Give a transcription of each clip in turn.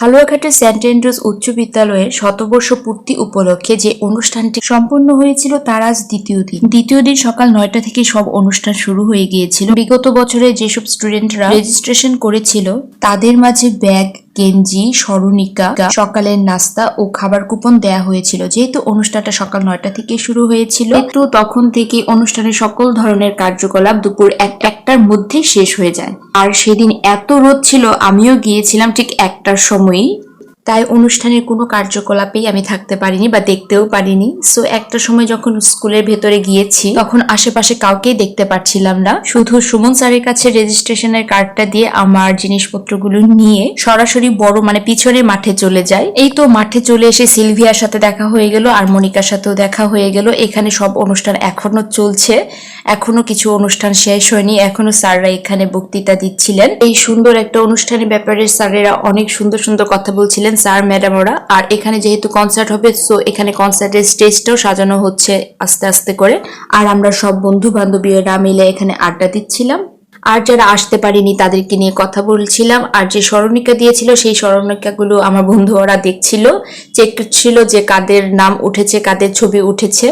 হালুয়াঘাটের Saint Andrews উচ্চ বিদ্যালয়ের শতবর্ষ পূর্তি উপলক্ষে যে অনুষ্ঠানটি সম্পন্ন হয়েছিল, তার আজ দ্বিতীয় দিন। দ্বিতীয় দিন সকাল নয়টা থেকে সব অনুষ্ঠান শুরু হয়ে গিয়েছিল। বিগত বছরে যেসব স্টুডেন্টরা রেজিস্ট্রেশন করেছিল, তাদের মাঝে ব্যাগ গেঞ্জি স্মরণিকা সকালের নাস্তা ও খাবার কুপন দেয়া হয়েছিল। যেহেতু অনুষ্ঠানটা সকাল নয়টা থেকে শুরু হয়েছিল, তো তখন থেকে অনুষ্ঠানের সকল ধরনের কার্যকলাপ দুপুর এক একটার মধ্যে শেষ হয়ে যায়। আর সেদিন এত রোদ ছিল, আমিও গিয়েছিলাম ঠিক একটার সময়ই। তাই অনুষ্ঠানের কোনো কার্যকলাপেই আমি থাকতে পারিনি বা দেখতেও পারিনি। সো একটা সময় যখন স্কুলের ভেতরে গিয়েছি, তখন আশেপাশে কাউকেই দেখতে পাচ্ছিলাম না। শুধু সুমন স্যারের কাছে রেজিস্ট্রেশনের কার্ডটা দিয়ে আমার জিনিসপত্রগুলো নিয়ে সরাসরি বড় মানে পিছনের মাঠে চলে যায় এই তো মাঠে চলে এসে সিলভিয়ার সাথে দেখা হয়ে গেল আর মনিকার সাথেও দেখা হয়ে গেল। এখানে সব অনুষ্ঠান এখনও চলছে। এখনও কিছু অনুষ্ঠান শেষ হয়নি। এখনও স্যাররা এখানে বক্তৃতা দিচ্ছিলেন। এই সুন্দর একটা অনুষ্ঠানের ব্যাপারে স্যারেরা অনেক সুন্দর সুন্দর কথা বলছিলেন। স্যার ম্যাডামরা আর এখানে যেহেতু কনসার্ট হবে সো এখানে কনসার্টের স্টেজটাও সাজানো হচ্ছে আস্তে আস্তে করে। আর আমরা সব বন্ধু বান্ধবীরা মিলে এখানে আড্ডা দিচ্ছিলাম। আর যারা আসতে পারিনি, তাদেরকে নিয়ে কথা বলছিলাম। আর যে স্মরণিকা দিয়েছিল, সেই স্মরণিকাগুলো আমার বন্ধুরা দেখছিল। চেক করছিল যে কাদের নাম উঠেছে, কাদের ছবি উঠেছে।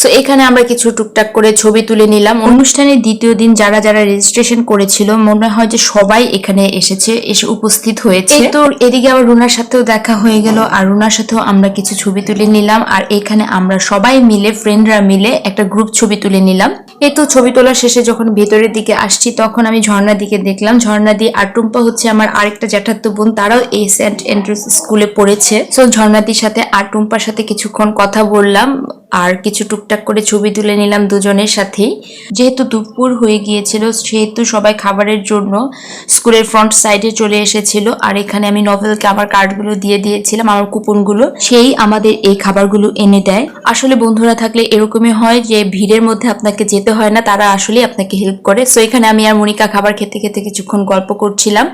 সো এখানে আমরা কিছু টুকটাক করে ছবি তুলে নিলাম। অনুষ্ঠানের দ্বিতীয় দিন যারা যারা রেজিস্ট্রেশন করেছিল, মনে হয় যে সবাই এখানে এসেছে, এসে উপস্থিত হয়েছে। তো এদিকে আবার রুনার সাথেও দেখা হয়ে গেল, আর রুনার সাথেও আমরা কিছু ছবি তুলে নিলাম। আর এখানে আমরা সবাই মিলে ফ্রেন্ডরা মিলে একটা গ্রুপ ছবি তুলে নিলাম। এই তো ছবি তোলার শেষে যখন ভেতরের দিকে আসছি, তখন আমি ঝর্ণার দিকে দেখলাম। ঝর্ণা দিয়ে আর টুম্পা হচ্ছে আমার আরেকটা জ্যাঠাত্ত বোন, তারাও এই সেন্ট অ্যান্ড্রুস স্কুলে পড়েছে। সো ঝর্ণাদির সাথে আর টুম্পার সাথে কিছুক্ষণ কথা বললাম। আর কিছু টুকটাক করে ছবি তুলে নিলাম দুজনের সাথেই। যেহেতু দুপুর হয়ে গিয়েছিল, সেহেতু সবাই খাবারের জন্য স্কুলের ফ্রন্ট সাইডে চলে এসেছিল। আর এখানে আমি নভেলকে আমার কার্ডগুলো দিয়ে দিয়েছিলাম, আমার কুপনগুলো। সেই আমাদের এই খাবারগুলো এনে দেয়। আসলে বন্ধুরা থাকলে এরকমই হয় যে, ভিড়ের মধ্যে আপনাকে যেতে হয় না, তারা আসলে আপনাকে হেল্প করে। সো এখানে আমি আর মনিকা খাবার খেতে খেতে কিছুক্ষণ গল্প করছিলাম।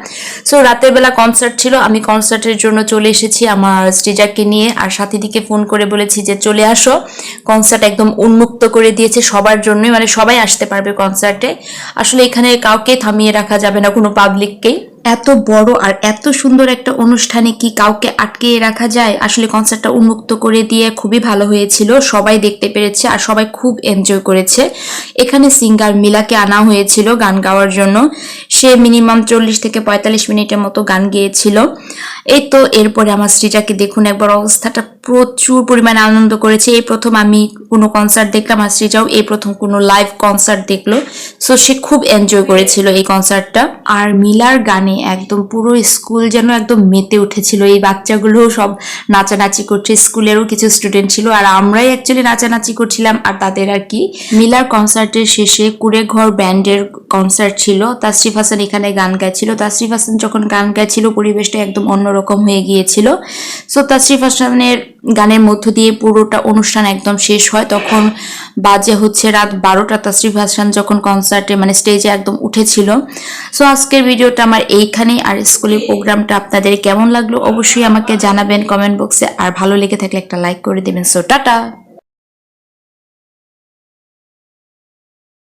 সো রাতের বেলা কনসার্ট ছিল, আমি কনসার্টের জন্য চলে এসেছি আমার স্টেজারকে নিয়ে। আর সাথীদিকে ফোন করে বলেছি যে, চলে আসো। কনসার্ট একদম উন্মুক্ত করে দিয়েছে সবার জন্যই মানে সবাই আসতে পারবে কনসার্টে আসলে এখানে কাউকে থামিয়ে রাখা যাবে না কোনো পাবলিককেই এত বড় আর এত সুন্দর একটা অনুষ্ঠানে কি কাউকে আটকে রাখা যায়? আসলে কনসার্টটা উন্মুক্ত করে দিয়ে খুবই ভালো হয়েছিল, সবাই দেখতে পেরেছে আর সবাই খুব এনজয় করেছে। এখানে সিঙ্গার মিলাকে আনা হয়েছিল গান গাওয়ার জন্য। সে মিনিমাম চল্লিশ থেকে পঁয়তাল্লিশ মিনিটের মতো গান গেয়েছিল। এই তো, এরপরে আমার স্ত্রীটাকে দেখুন একবার অবস্থাটা প্রচুর পরিমাণে আনন্দ করেছে। এই প্রথম আমি কোনো কনসার্ট দেখলাম আর শ্রীজাও এই প্রথম কোনো লাইভ কনসার্ট দেখল। সো সে খুব এনজয় করেছিল এই কনসার্টটা আর মিলার গানে একদম পুরো স্কুল যেন একদম মেতে উঠেছিল। এই বাচ্চাগুলো সব নাচানাচি করছে। স্কুলেরও কিছু স্টুডেন্ট ছিল আর আমরাই অ্যাকচুয়ালি নাচানাচি করছিলাম আর তাদের আর কি। মিলার কনসার্টের শেষে কুড়েঘর ব্যান্ডের কনসার্ট ছিল। তাসরিফ হাসান এখানে গান গাইছিল। তাসরিফ হাসান যখন গান গাইছিল, পরিবেশটা একদম অন্যরকম হয়ে গিয়েছিল। সো তাসরিফ হাসানের গানের মধ্য দিয়ে পুরোটা অনুষ্ঠান একদম শেষ হয়, তখন বাজে হচ্ছে রাত বারোটা। তাশ্রী ভাসান যখন কনসার্টে মানে স্টেজে একদম উঠেছিল। সো আজকের ভিডিওটা আমার এইখানেই। আর স্কুলের প্রোগ্রামটা আপনাদের কেমন লাগল অবশ্যই আমাকে জানাবেন কমেন্ট বক্সে আর ভালো লেগে থাকলে একটা লাইক করে দেবেন। So tata!